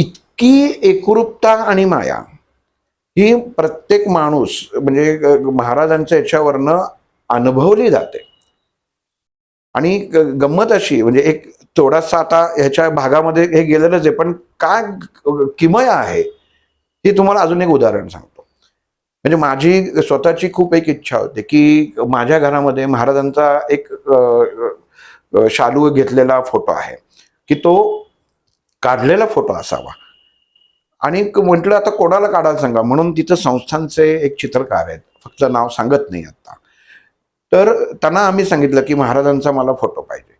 इतकी एकरूपता आणि माया ही प्रत्येक माणूस म्हणजे महाराजांच्या याच्यावरनं अनुभवली जाते. आणि गंमत अशी म्हणजे एक थोडासा आता ह्याच्या भागामध्ये हे गेलेलंच आहे पण काय किमया आहे ही तुम्हाला अजून एक उदाहरण सांगतो. म्हणजे माझी स्वतःची खूप एक इच्छा होती की माझ्या घरामध्ये महाराजांचा एक शालू घेतलेला फोटो आहे की तो काढलेला फोटो असावा. आणि म्हटलं आता कोणाला काढायला सांगा? म्हणून तिथं संस्थांचे एक चित्रकार आहेत. फक्त नाव सांगत नाही आता. तर त्यांना आम्ही सांगितलं की महाराजांचा मला फोटो पाहिजे.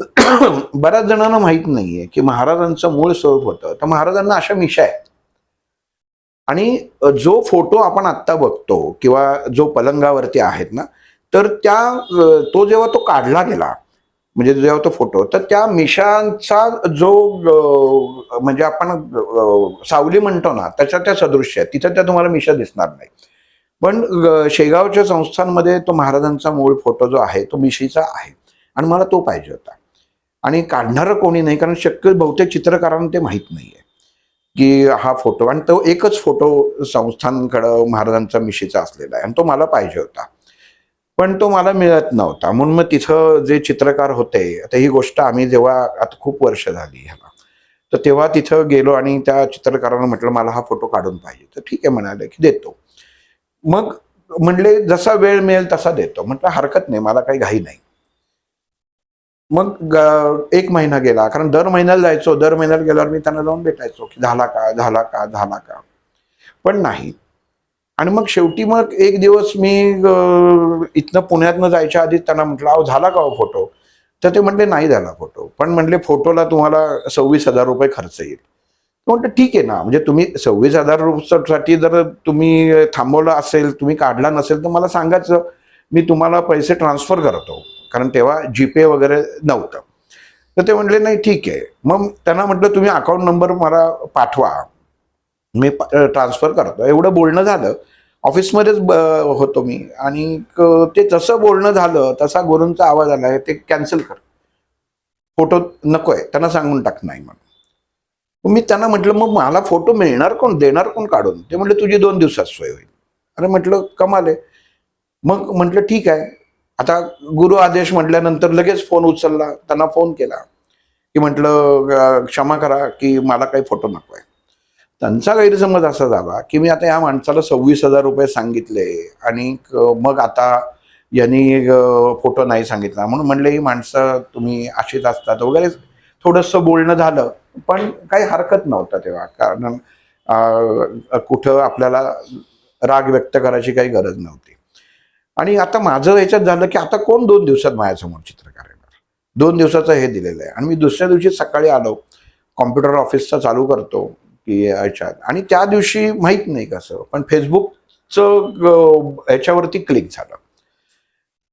बऱ्याच जणांना माहीत नाहीये की महाराजांचं मूळ स्वरूप होतं. तर महाराजांना अशा मिशा आहेत. आणि जो फोटो आपण आत्ता बघतो किंवा जो पलंगावरती आहेत ना तर त्या तो जेव्हा तो काढला गेला म्हणजे जेव्हा तो फोटो तर त्या मिशांचा जो म्हणजे आपण सावली म्हणतो ना त्याच्या त्या सदृश्य आहे तिथं त्या तुम्हाला मिशा दिसणार नाही. पण शेगावच्या संस्थांमध्ये तो महाराजांचा मूळ फोटो जो आहे तो मिशीचा आहे. आणि मला तो पाहिजे होता. आणि काढणारं कोणी नाही कारण शक्य बहुतेक चित्रकारांना ते माहीत नाही आहे की हा फोटो आणि तो एकच फोटो संस्थांकडं महाराजांचा मिशीचा असलेला आहे. आणि तो मला पाहिजे होता. पण तो मला मिळत नव्हता. म्हणून मग तिथं जे चित्रकार होते आता ही गोष्ट आम्ही जेव्हा आता खूप वर्ष झाली ह्याला. तर तेव्हा तिथं गेलो आणि त्या चित्रकारानं म्हटलं मला हा फोटो काढून पाहिजे. तर ठीक आहे म्हणाले की देतो. मग म्हणले जसा वेळ मिळेल तसा देतो. म्हटलं हरकत नाही मला काही घाई नाही. मग ग- एक महिना गेला कारण दर महिन्याला जायचो. दर महिन्याला गेल्यावर मी त्यांना जाऊन भेटायचो की झाला का? झाला का? झाला का? पण नाही. आणि मग शेवटी मग एक दिवस मी इथनं पुण्यातनं जायच्या आधी त्यांना म्हटलं अहो झाला का हो फोटो? तर ते म्हणले नाही झाला फोटो. पण म्हणले फोटोला तुम्हाला सव्वीस हजार रुपये खर्च येईल. म्हटलं ठीक आहे ना म्हणजे तुम्ही सव्वीस हजार रुपयासाठी जर तुम्ही थांबवलं असेल तुम्ही काढला नसेल तर मला सांगायचं मी तुम्हाला पैसे ट्रान्सफर करतो. कारण तेव्हा जीपे वगैरे नव्हतं. तर ते म्हणले नाही ठीक आहे. मग त्यांना म्हटलं तुम्ही अकाउंट नंबर मला पाठवा. मी ट्रान्सफर करतो. एवढं बोलणं झालं ऑफिसमध्येच ब- होतो मी. आणि ते जसं बोलणं झालं तसा गुरूंचा आवाज आला आहे ते कॅन्सल कर. फोटो नकोय त्यांना सांगून टाक नाही म्हणून. मग मी त्यांना म्हटलं मग मला फोटो मिळणार कोण? देणार कोण काढून? ते म्हटलं तुझी दोन दिवसात सोय होईल. अरे म्हटलं कमाल आहे. मग म्हटलं ठीक आहे. आता गुरु आदेश म्हटल्यानंतर लगेच फोन उचलला त्यांना फोन केला. की म्हटलं क्षमा करा की मला काही फोटो नको आहे त्यांचा गैरसमज असा झाला की मी आता या माणसाला सव्वीस हजार रुपये सांगितले आणि मग आता यांनी फोटो नाही सांगितला. म्हणून म्हणले ही माणसं तुम्ही अशीच असतात वगैरे थोडंसं बोलणं झालं. पण काही हरकत नव्हतं तेव्हा. कारण कुठं आपल्याला राग व्यक्त करायची काही गरज नव्हती. आणि आता माझं याच्यात झालं की आता कोण दोन दिवसात माझ्यासमोर चित्रकार येणार? दोन दिवसाचं हे दिलेलं आहे. आणि मी दुसऱ्या दिवशी सकाळी आलो. कॉम्प्युटर ऑफिसचा चालू करतो. की याच्यात. आणि त्या दिवशी माहीत नाही कसं पण फेसबुकचं ह्याच्यावरती क्लिक झालं.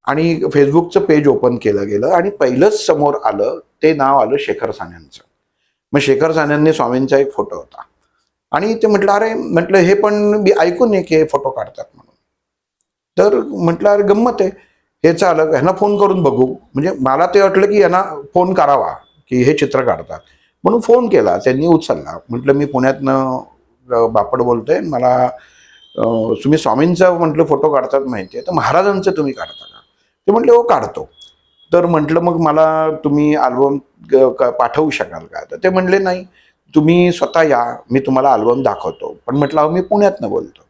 आणि फेसबुकचं पेज ओपन केलं गेलं आणि पहिलंच समोर आलं ते नाव आलं शेखर सान्यांचं. मग शेखर सान्यांनी स्वामींचा एक फोटो होता. आणि ते म्हटलं अरे म्हटलं हे पण मी ऐकून आहे की हे फोटो काढतात म्हणून. तर म्हटलं अरे गंमत आहे. हे चालक ह्यांना फोन करून बघू. म्हणजे मला ते वाटलं की यांना फोन करावा की हे चित्र काढतात. म्हणून फोन केला. त्यांनी उचलला. म्हटलं मी पुण्यातनं बापड बापड बोलतोय. मला तुम्ही स्वामींचा म्हटलं फोटो काढतात माहिती आहे तर महाराजांचं तुम्ही काढता का? ते म्हटले हो काढतो. तर म्हटलं मग मला तुम्ही अल्बम पाठवू शकाल का? तर ते म्हणले नाही. तुम्ही स्वतः या. मी तुम्हाला अल्बम दाखवतो. पण म्हटलं अहो मी पुण्यातनं बोलतो.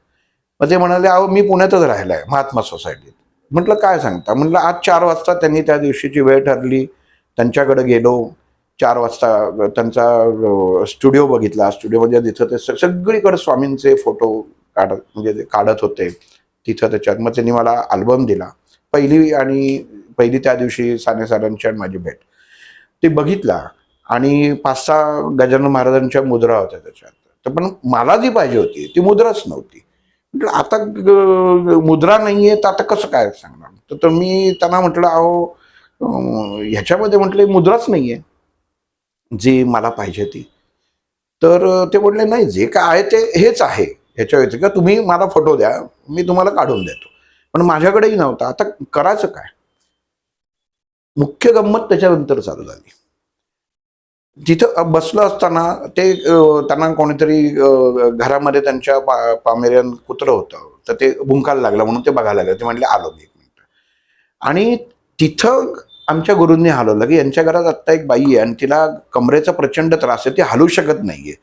मग ते म्हणाले अहो मी पुण्यातच राहिलाय महात्मा सोसायटीत म्हटलं काय सांगता? म्हटलं आज चार वाजता त्यांनी त्या दिवशीची वेळ ठरली. त्यांच्याकडे गेलो. चार वाजता त्यांचा स्टुडिओ बघितला. स्टुडिओमध्ये म्हणजे तिथं ते स- सगळीकडे स्वामींचे फोटो काढत म्हणजे ते काढत होते. तिथं त्याच्यात. मग त्यांनी मला अल्बम दिला. पहिली आणि पहिली त्या दिवशी साने आणि माझी भेट. ते बघितला आणि पाच सहा गजानन महाराजांच्या मुद्रा होत्या त्याच्यात. तर पण मला जी पाहिजे होती ती मुद्राच नव्हती. म्हटलं आता मुद्रा मुद्रा नाहीये तर आता कसं काय सांगणार? तर- मी त्यांना म्हटलं अहो ह्याच्यामध्ये म्हटलं मुद्राच नाहीये. जी मला पाहिजे ती. तर ते म्हणले नाही जे काय आहे ते हेच आहे. ह्याच्या व्यतिरिक्त तुम्ही मला फोटो द्या मी तुम्हाला काढून देतो. पण माझ्याकडेही नव्हता. आता करायचं काय? मुख्य गंमत त्याच्यानंतर चालू झाली. तिथं बसलं असताना ते त्यांना कोणीतरी घरामध्ये त्यांच्या पा पामेरियन कुत्रं होतं. तर ते भुंकायला लागलं म्हणून ते बघायला लागलं. ते म्हटले आलो मी एक मिनिट. आणि तिथं आमच्या गुरूंनी हलवलं. की यांच्या घरात आत्ता एक बाई आहे आणि तिला कमरेचा प्रचंड त्रास आहे ती हलू शकत नाहीये.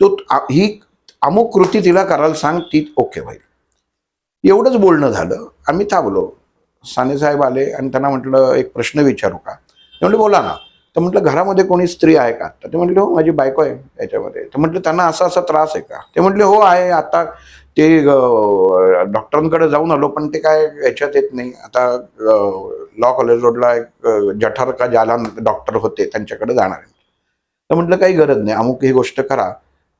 तो ही अमुक कृती तिला करायला सांग ती ओके होईल एवढंच बोलणं झालं. आम्ही थांबलो. साने साहेब आले आणि त्यांना म्हटलं एक प्रश्न विचारू का? ते म्हटलं बोला ना. तर म्हटलं घरामध्ये कोणी स्त्री आहे का? तर ते म्हटले हो माझी बायको आहे याच्यामध्ये. तर म्हटलं त्यांना असा असा त्रास आहे का? ते म्हटले हो आहे. आता ते डॉक्टरांकडे जाऊन आलो पण ते काय याच्यात येत नाही. आता लॉ कॉलेज रोडला एक जठार का ज्याला डॉक्टर होते त्यांच्याकडे जाणार आहे. तर म्हटलं काही गरज नाही अमुक ही गोष्ट करा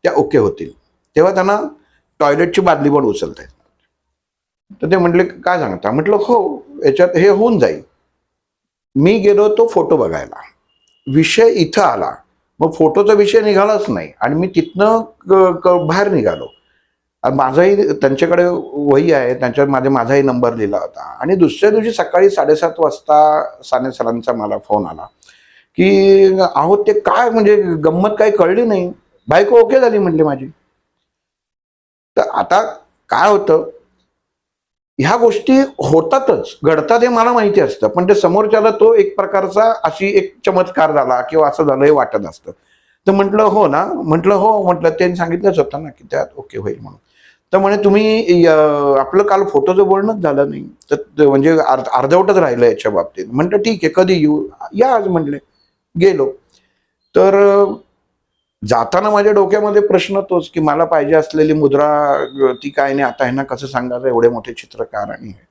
त्या ओके होतील. तेव्हा त्यांना टॉयलेटची बादली पण उचलता येत तर ते म्हटले काय सांगता? म्हटलं हो याच्यात हे होऊन जाईल. मी गेलो तो फोटो बघायला. विषय इथं आला. मग फोटोचा विषय निघालाच नाही. आणि मी तिथनं बाहेर निघालो. माझाही त्यांच्याकडे वही आहे त्यांच्या माझे माझाही नंबर लिहिला होता. आणि दुसऱ्या दिवशी सकाळी साडेसात वाजता साने सरांचा मला फोन आला की अहो ते काय? म्हणजे गंमत काही कळली नाही. बायको ओके झाली म्हटली माझी. तर आता काय होतं? ह्या गोष्टी होतातच. घडतात हे मला माहिती असतं. पण ते समोरच्याला तो एक प्रकारचा अशी एक चमत्कार झाला किंवा असं झालं हे वाटत असतं. तर म्हटलं हो ना. म्हटलं हो. म्हटलं त्यांनी सांगितलंच होतं ना की त्यात ओके होईल म्हणून. तर म्हणे तुम्ही आपलं काल फोटोचं बोलणंच झालं नाही. तर म्हणजे अर्ध अर्धवटच राहिलं याच्या बाबतीत. म्हणलं ठीक आहे कधी येऊ? या आज म्हटले. गेलो. तर जाताना माझ्या डोक्यामध्ये प्रश्न तोच की मला पाहिजे असलेली मुद्रा ती काय नाही आता ह्यांना कसं सांगायचं? एवढे मोठे चित्रकार आणि हे.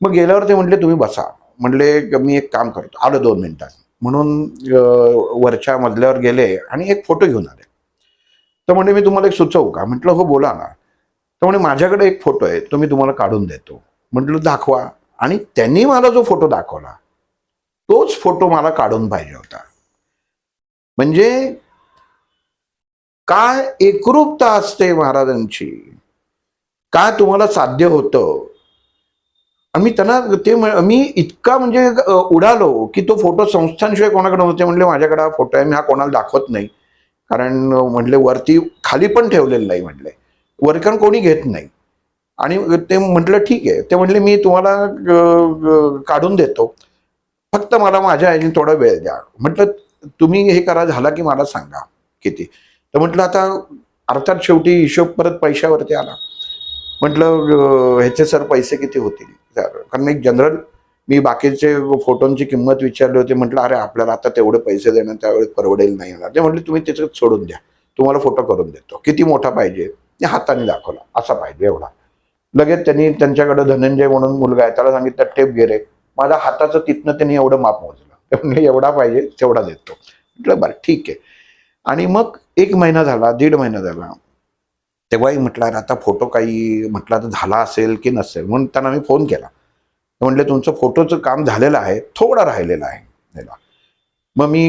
मग गेल्यावर ते म्हटले तुम्ही बसा. म्हटले मी एक काम करतो. आलं दोन मिनिटात. म्हणून वरच्या मजल्यावर गेले आणि एक फोटो घेऊन आले. तर म्हणजे मी तुम्हाला एक सुचवू का? म्हटलं हो बोला ना. तर माझ्याकडे एक फोटो आहे तो मी तुम्हाला काढून देतो. म्हटलं दाखवा. आणि त्यांनी मला जो फोटो दाखवला तोच फोटो मला काढून पाहिजे होता. म्हणजे काय एकरूपता असते महाराजांची? काय तुम्हाला साध्य होतं? आणि मी त्यांना ते मी इतका म्हणजे उडालो की तो फोटो संस्थांशिवाय कोणाकडे होते म्हणले माझ्याकडे हा फोटो आहे मी हा कोणाला दाखवत नाही. कारण म्हटले वरती खाली पण ठेवलेलं नाही म्हटले वर्कर कोणी घेत नाही. आणि ते म्हटलं ठीक आहे. ते म्हटले मी तुम्हाला काढून देतो. फक्त मला माझ्या आईने थोडा वेळ द्या. म्हटलं तुम्ही हे करा झाला की मला सांगा किती. तर म्हटलं आता अर्थात शेवटी हिशोब परत पैशावरती आला. म्हटलं ह्याचे सर पैसे किती होतील? कारण एक जनरल मी बाकीचे फोटोंची किंमत विचारली होती. म्हटलं अरे आपल्याला आता तेवढे पैसे देणं त्यावेळी परवडेल नाही. येणार ते म्हटले तुम्ही त्याच्यात सोडून द्या. तुम्हाला फोटो करून देतो. किती मोठा पाहिजे? हाताने दाखवला. असा पाहिजे एवढा. लगेच त्यांनी त्यांच्याकडे धनंजय म्हणून मुलगा आहे त्याला सांगितलं टेप गेले माझ्या हाताचं तिथनं त्यांनी एवढं माप मोजलं. म्हणजे एवढा पाहिजे तेवढा देतो. म्हटलं बरं ठीक आहे. आणि मग एक महिना झाला दीड महिना झाला. तेव्हाही म्हटलं आता फोटो काही म्हटलं तर झाला असेल की नसेल? म्हणून त्यांना मी फोन केला. म्हणले तुमचं फोटोचं काम झालेलं आहे थोडा राहिलेलं आहे. त्याला मग मी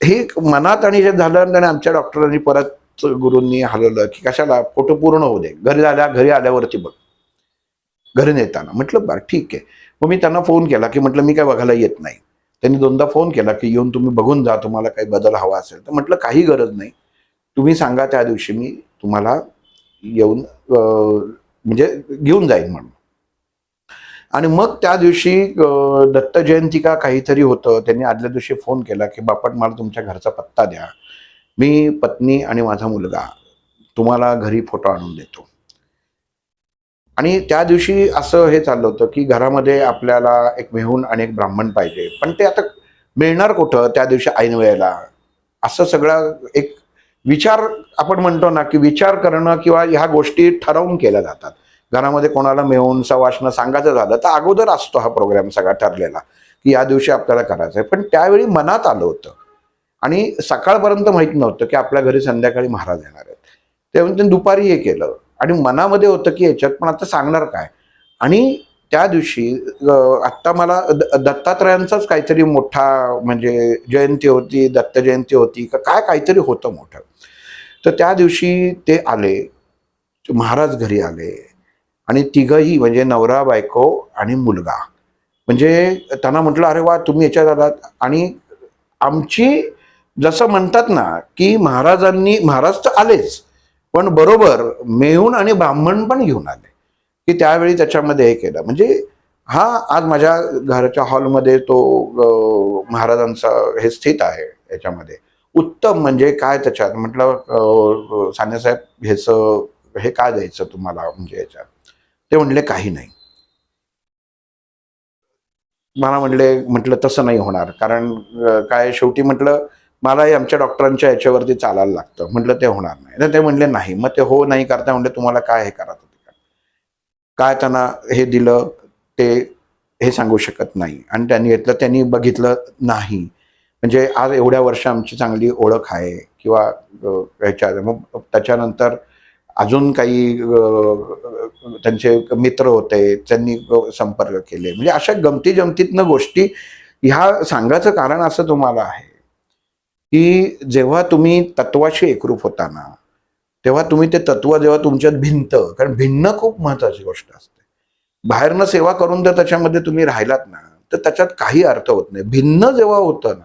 हे मनात आणि हे झालं आणि आमच्या डॉक्टरांनी परत गुरूंनी हलवलं की कशाला? फोटो पूर्ण होऊ दे. घरी आल्या घरी आल्यावरती बघ. घरी नेताना. म्हटलं बरं ठीक आहे. मग मी त्यांना फोन केला की म्हटलं मी काय बघायला येत नाही. त्यांनी दोनदा फोन केला की येऊन तुम्ही बघून जा तुम्हाला काही बदल हवा असेल तर. म्हटलं काही गरज नाही. तुम्ही सांगा त्या दिवशी मी तुम्हाला येऊन म्हणजे घेऊन जाईन म्हणून. आणि मग त्या दिवशी दत्त जयंती का काहीतरी होतं त्यांनी आदल्या दिवशी फोन केला की बापट मला तुमच्या घरचा पत्ता द्या. मी पत्नी आणि माझा मुलगा तुम्हाला घरी फोटो आणून देतो. आणि त्या दिवशी असं हे चाललं होतं की घरामध्ये आपल्याला एक मेहून आणि एक ब्राह्मण पाहिजे. पण ते आता मिळणार कुठं त्या दिवशी ऐन वेळेला असं सगळं एक विचार आपण म्हणतो ना की विचार करणं किंवा ह्या गोष्टी ठरवून केल्या जातात. घरामध्ये कोणाला मिळून सवाशनं सांगायचं झालं तर अगोदर असतो हा प्रोग्राम सगळा ठरलेला की या दिवशी आपल्याला करायचं आहे पण त्यावेळी मनात आलं होतं आणि सकाळपर्यंत माहीत नव्हतं की आपल्या घरी संध्याकाळी महाराज येणार आहेत. तेव्हा त्यांनी दुपारी हे केलं. आणि मनामध्ये होतं की याच्यात पण आता सांगणार काय? आणि त्या दिवशी आत्ता मला द- दत्तात्रयांचाच काहीतरी मोठा म्हणजे जयंती होती दत्त जयंती होती का काय काहीतरी होतं मोठं. तर त्या दिवशी ते आले महाराज घरी आले. आणि तिघही म्हणजे नवरा बायको आणि मुलगा. म्हणजे त्यांना म्हटलं अरे वा तुम्ही याच्यात आलात. आणि आमची जसं म्हणतात ना की महाराजांनी महाराज तर आलेच पण बरोबर मेहून आणि ब्राह्मण पण घेऊन आले की त्यावेळी त्याच्यामध्ये हे केलं. म्हणजे हा आज माझ्या घराच्या हॉलमध्ये तो महाराजांचा हे स्थित आहे याच्यामध्ये. उत्तम म्हणजे काय त्याच्यात? म्हटलं सानेसाहेब ह्याचं हे काय द्यायचं तुम्हाला म्हणजे याच्यात? ते म्हणले काही नाही. मला म्हणले म्हटलं तसं नाही होणार कारण काय शेवटी म्हटलं मलाही आमच्या डॉक्टरांच्या याच्यावरती चालायला लागतं. म्हटलं ते होणार नाही. तर ते म्हणले नाही. मग ते हो नाही करता म्हणले तुम्हाला काय हे करा काय त्यांना हे दिलं ते हे सांगू शकत नाही. आणि त्यांनी घेतलं त्यांनी बघितलं नाही. म्हणजे आज एवढ्या वर्ष आमची चांगली ओळख आहे किंवा ह्याच्या मग त्याच्यानंतर अजून काही त्यांचे मित्र होते त्यांनी संपर्क केले. म्हणजे अशा गमती जमतीतनं गोष्टी ह्या सांगायचं कारण असं तुम्हाला आहे. की जेव्हा तुम्ही तत्वाशी एकरूप होता ना तेव्हा तुम्ही ते तत्व जेव्हा तुमच्यात भिंत कारण भिन्न खूप महत्वाची गोष्ट असते. बाहेरनं सेवा करून जर त्याच्यामध्ये तुम्ही राहिलात ना तर त्याच्यात काही अर्थ होत नाही. भिन्न जेव्हा होतं ना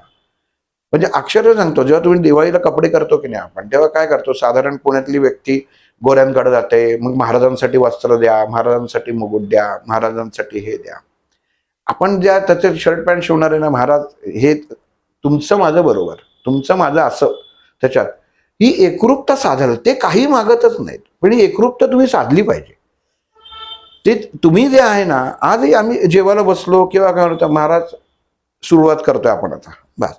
म्हणजे अक्षर सांगतो जेव्हा तुम्ही दिवाळीला कपडे करतो की नाही आपण तेव्हा काय करतो साधारण पुण्यातली व्यक्ती गोऱ्यांकडे जाते मग महाराजांसाठी वस्त्र द्या महाराजांसाठी मुकुट द्या महाराजांसाठी हे द्या. आपण ज्या त्याचे शर्ट पॅन्ट शिवणार आहे ना महाराज हे तुमचं माझं बरोबर. तुमचं माझं असं. त्याच्यात. ही एकरूपता साधायला ते काही मागतच नाहीत. पण ही एकरूपता तुम्ही साधली पाहिजे. ते तुम्ही जे आहे ना आजही आम्ही जेवायला बसलो किंवा काय म्हणतो महाराज सुरुवात करतोय आपण आता. बस.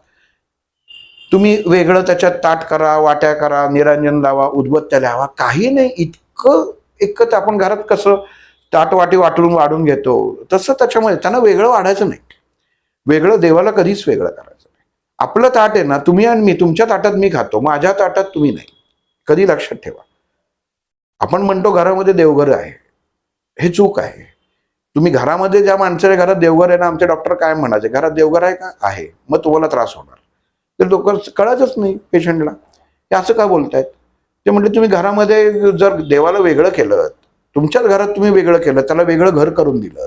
तुम्ही वेगळं त्याच्यात ताट करा वाट्या करा निरांजन लावा उदबत्त्या लावा. काही नाही. इतकं एकच आपण घरात कसं ताट वाटी वाटून वाढून घेतो. तसं त्याच्यामध्ये त्यांना वेगळं वाढायचं नाही. वेगळं देवाला कधीच वेगळं करायचं आपलं ताट आहे ना तुम्ही आणि मी तुमच्या ताटात मी खातो माझ्या ताटात तुम्ही नाही. कधी लक्षात ठेवा. आपण म्हणतो घरामध्ये देवघर आहे. हे चूक आहे. तुम्ही घरामध्ये ज्या माणसाच्या घरात देवघर आहे ना आमचे डॉक्टर काय म्हणायचे? घरात देवघर आहे का? आहे. मग तुम्हाला त्रास होणार. तर लोक कळतच नाही पेशंटला. हे असं का बोलतायत? ते म्हटले तुम्ही घरामध्ये जर देवाला वेगळं केलं तुमच्याच घरात तुम्ही वेगळं केलं त्याला वेगळं घर करून दिलं.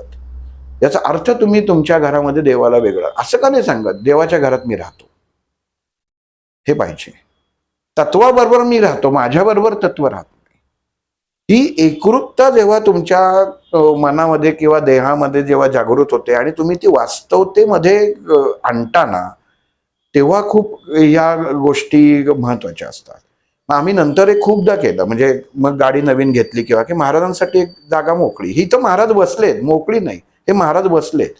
याचा अर्थ तुम्ही तुमच्या घरामध्ये देवाला वेगळा. असं का नाही सांगत? देवाच्या घरात मी राहतो. हे पाहिजे. तत्वाबरोबर मी राहतो. माझ्याबरोबर तत्व राहत नाही. ही एकरूपता जेव्हा तुमच्या मनामध्ये किंवा देहामध्ये जेव्हा जागृत होते आणि तुम्ही ती वास्तवतेमध्ये आणताना तेव्हा खूप या गोष्टी महत्त्वाच्या असतात. मग आम्ही नंतर एक खूपदा केलं. म्हणजे मग गाडी नवीन घेतली किंवा की महाराजांसाठी एक जागा मोकळी. ही तर महाराज बसलेत. मोकळी नाही. हे महाराज बसलेत.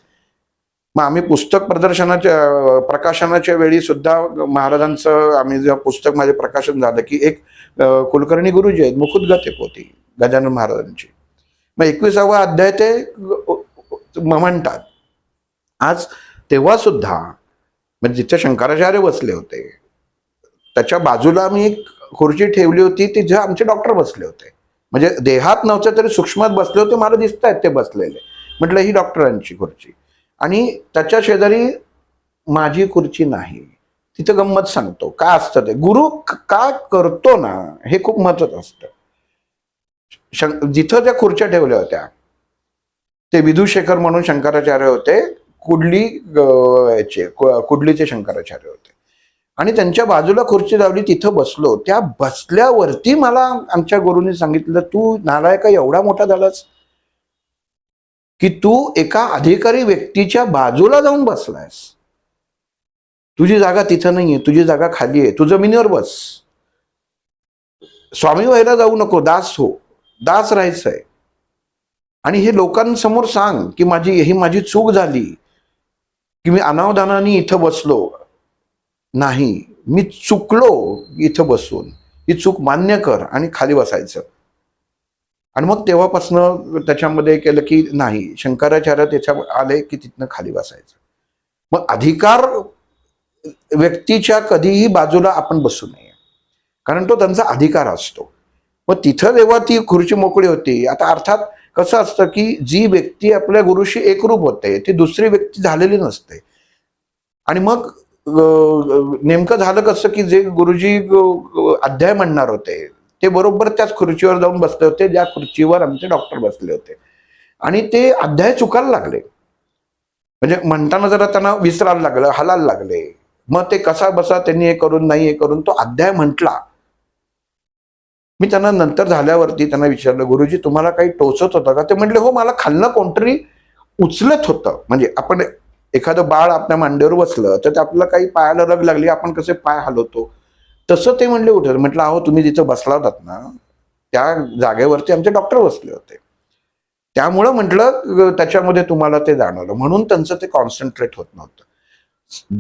मग आम्ही पुस्तक प्रदर्शनाच्या प्रकाशनाच्या वेळी सुद्धा महाराजांचं आम्ही जेव्हा पुस्तक माझे प्रकाशन झालं की एक कुलकर्णी गुरुजी आहेत मुकुद एक होती गजानन महाराजांची. मग एकविसावा अध्याय ते म्हणतात. आज तेव्हा सुद्धा म्हणजे जिथे शंकराचार्य बसले होते त्याच्या बाजूला मी एक खुर्ची ठेवली होती तिथे आमचे डॉक्टर बसले होते. म्हणजे देहात नव्हते तरी सूक्ष्मात बसले होते मला दिसत आहेत ते बसलेले. म्हटलं ही डॉक्टरांची खुर्ची. आणि त्याच्या शेजारी माझी खुर्ची नाही. तिथं गंमत सांगतो. का असतं ते? गुरु का करतो ना हे खूप महत्वाचं असतं. जिथं त्या खुर्च्या ठेवल्या होत्या ते विधुशेखर म्हणून शंकराचार्य होते कुडली याचे कुडलीचे शंकराचार्य होते. आणि त्यांच्या बाजूला खुर्ची लावली तिथं बसलो. त्या बसल्यावरती मला आमच्या गुरुने सांगितलं तू नालायका एवढा मोठा झालास. की तू एका अधिकारी व्यक्तीच्या बाजूला जाऊन बसलायस. तुझी जागा तिथं नाहीये तुझी जागा खाली आहे तू जमिनीवर बस. स्वामी व्हायला जाऊ नको दास हो दास राहायचंय. आणि हे लोकांसमोर सांग की माझी ही माझी चूक झाली की मी अनावधानाने इथं बसलो. नाही मी चुकलो इथं बसून. ही चूक मान्य कर आणि खाली बसायचं. आणि मग तेव्हापासनं त्याच्यामध्ये केलं की नाही शंकराचार्य त्याच्या आले की तिथनं खाली बसायचं. मग अधिकार व्यक्तीच्या कधीही बाजूला आपण बसू नये. कारण तो त्यांचा अधिकार असतो. मग तिथं जेव्हा ती खुर्ची मोकळी होती आता अर्थात कसं असतं की जी व्यक्ती आपल्या गुरुशी एकरूप होते ती दुसरी व्यक्ती झालेली नसते. आणि मग नेमकं झालं कसं की जे गुरुजी अध्याय म्हणणार होते ते बरोबर त्याच खुर्चीवर जाऊन बसले होते ज्या खुर्चीवर आमचे डॉक्टर बसले होते. आणि ते अध्याय चुकायला लागले. म्हणजे म्हणताना जरा त्यांना विसरायला लागलं हलायला लागले. मग ते कसा बसा त्यांनी हे करून नाही हे करून तो अध्याय म्हटला. मी त्यांना नंतर झाल्यावरती त्यांना विचारलं गुरुजी तुम्हाला काही टोचत होतं का? ते म्हटले हो मला खालनं कोणतरी उचलत होतं. म्हणजे आपण एखादं बाळ आपल्या मांडीवर बसलं तर ते आपल्याला काही पायाला रग लागली आपण कसे पाय हलवतो? तसं ते म्हणले उठत म्हटलं अहो तुम्ही जिथं बसला होतात ना त्या जागेवरती आमचे डॉक्टर बसले होते. त्यामुळं म्हटलं त्याच्यामध्ये तुम्हाला ते जाणवलं. म्हणून त्यांचं ते कॉन्सन्ट्रेट होत नव्हतं.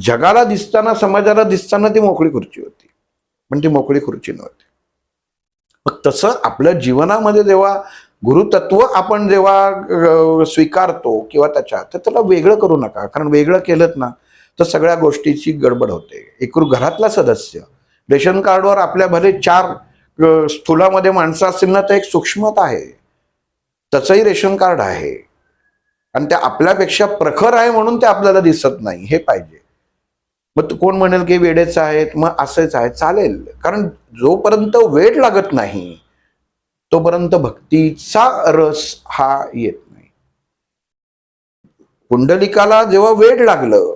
जगाला दिसताना समाजाला दिसताना ती मोकळी खुर्ची होती. पण ती मोकळी खुर्ची नव्हती. मग तसं आपल्या जीवनामध्ये जेव्हा गुरुतत्व आपण जेव्हा स्वीकारतो किंवा त्याच्या तर त्याला वेगळं करू नका. कारण वेगळं केलं ना तर सगळ्या गोष्टीची गडबड होते. एकूण घरातला सदस्य रेशन कार्डवर आपल्या भले चार स्थूलामध्ये माणसं असतील ना तर एक सूक्ष्मता आहे. त्याचंही रेशन कार्ड आहे. आणि ते आपल्यापेक्षा प्रखर आहे म्हणून ते आपल्याला दिसत नाही. हे पाहिजे. मग तू कोण म्हणेल की वेडेच आहेत? मग असंच आहे चालेल. कारण जोपर्यंत वेळ लागत नाही तोपर्यंत भक्तीचा रस हा येत नाही. कुंडलिकाला जेव्हा वेळ लागलं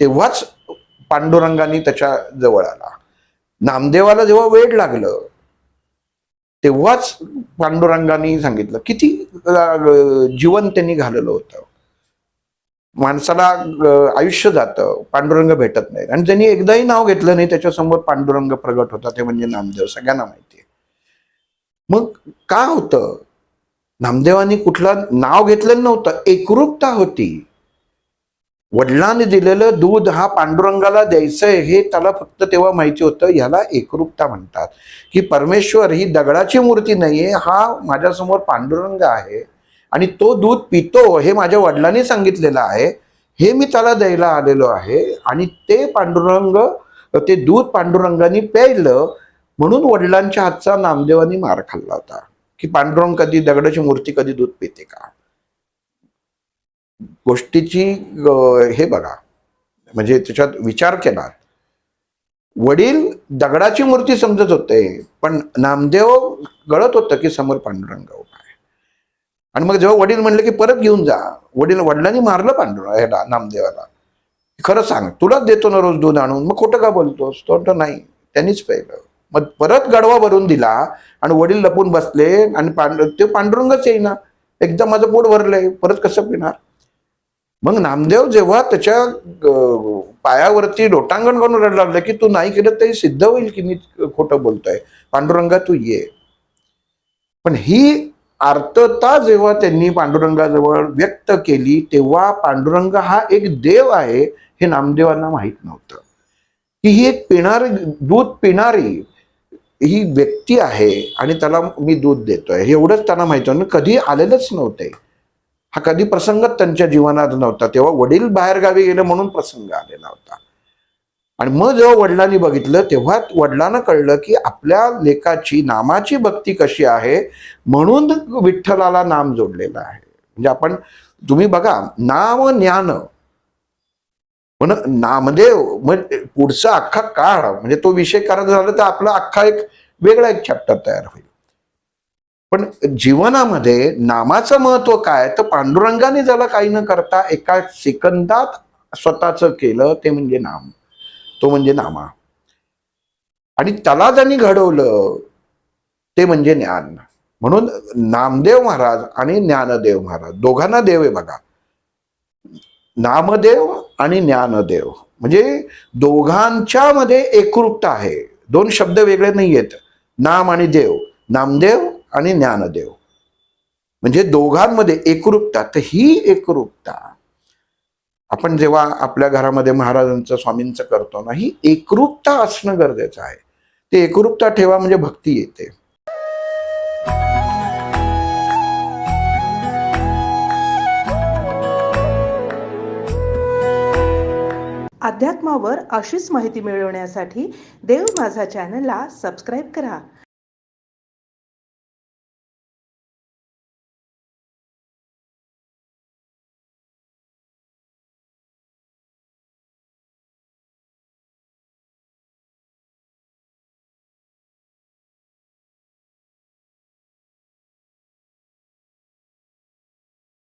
तेव्हाच पांडुरंगाने त्याच्याजवळ आला. नामदेवाला जेव्हा वेळ लागलं तेव्हाच पांडुरंगाने सांगितलं किती जीवन त्यांनी घालवलं होतं. माणसाला आयुष्य जातं पांडुरंग भेटत नाही आणि त्यांनी एकदाही नाव घेतलं नाही त्याच्यासमोर पांडुरंग प्रगट होता ते म्हणजे नामदेव सगळ्यांना माहिती आहे. मग काय होतं? नामदेवानी कुठलं नाव घेतलं नव्हतं एकरूपता होती. वडिलांनी दिलेलं दूध हा पांडुरंगाला द्यायचंय हे त्याला फक्त तेव्हा माहिती होतं ह्याला एकरूपता म्हणतात. की परमेश्वर ही दगडाची मूर्ती नाहीये हा माझ्यासमोर पांडुरंग आहे आणि तो दूध पितो हे माझ्या वडिलांनी सांगितलेलं आहे. हे मी त्याला द्यायला आलेलो आहे आणि ते पांडुरंग ते दूध पांडुरंगाने प्यायलं म्हणून वडिलांच्या हातचा नामदेवानी मार खाल्ला होता. की पांडुरंग कधी दगडाची मूर्ती कधी दूध पिते का? गोष्टीची हे बघा. म्हणजे त्याच्यात विचार केला. वडील दगडाची मूर्ती समजत होते पण नामदेव गळत होतं की समोर पांडुरंग उभा आहे. आणि मग जेव्हा वडील म्हणले की परत घेऊन जा वडील वडिलांनी मारलं पांडुरंग ह्याला नामदेवाला. खरं सांग तुलाच देतो ना रोज दूध आणून मग खोटं का बोलतोस? तो तर नाही त्यांनीच पाहिलं मग परत गडवा भरून दिला आणि वडील लपून बसले आणि पांडु ते पांडुरंगच येईना. एकदा माझं पोट भरलंय परत कसं पिणार? मग नामदेव जेव्हा त्याच्या पायावरती लोटांगण करून रडला लागलं की तू नाही केलं तरी सिद्ध होईल की मी खोटं बोलतोय. पांडुरंगा तू ये. पण ही आर्तता जेव्हा त्यांनी पांडुरंगाजवळ व्यक्त केली तेव्हा पांडुरंग हा एक देव आहे हे नामदेवांना माहीत नव्हतं. की ही एक पिणारी दूध पिणारी ही व्यक्ती आहे आणि त्याला मी दूध देतोय. एवढंच त्यांना माहीत कधी आलेलंच नव्हते. हा कधी प्रसंगच त्यांच्या जीवनात नव्हता. तेव्हा वडील बाहेरगावी गेले म्हणून प्रसंग आलेला होता. आणि मग जेव्हा वडिलांनी बघितलं तेव्हा वडिलांना कळलं की आपल्या लेखाची नामाची भक्ती कशी आहे म्हणून विठ्ठलाला नाम जोडलेलं आहे. म्हणजे आपण तुम्ही बघा नाम ज्ञान. पण नामदेव मग म्हणजे, म्हणजे पुढचा अख्खा काळ म्हणजे तो विषय करायचा झाला तर आपला अख्खा एक वेगळा एक चॅप्टर तयार होईल. पण जीवनामध्ये नामाचं महत्त्व काय? तर पांडुरंगाने ज्याला काही न करता एका सेकंदात स्वतःच केलं ते म्हणजे नाम. तो म्हणजे नामा. आणि त्याला ज्यांनी घडवलं ते म्हणजे ज्ञान. म्हणून नामदेव महाराज आणि ज्ञानदेव महाराज दोघांना देव आहे बघा. नामदेव आणि ज्ञानदेव. म्हणजे दोघांच्या मध्ये एकरूपता आहे. दोन शब्द वेगळे नाही आहेत नाम आणि देव. नामदेव आणि ज्ञानदेव. म्हणजे दोघांमध्ये एकरूपता. तर ही एकरूपता. आपण जेव्हा आपल्या घरामध्ये महाराजांचं स्वामींचं करतो ना ही एकरूपता असणं गरजेचं आहे. ते एकरूपता ठेवा म्हणजे भक्ती येते. अध्यात्मावर अशीच माहिती मिळवण्यासाठी देव माझा चॅनलला सबस्क्राईब करा.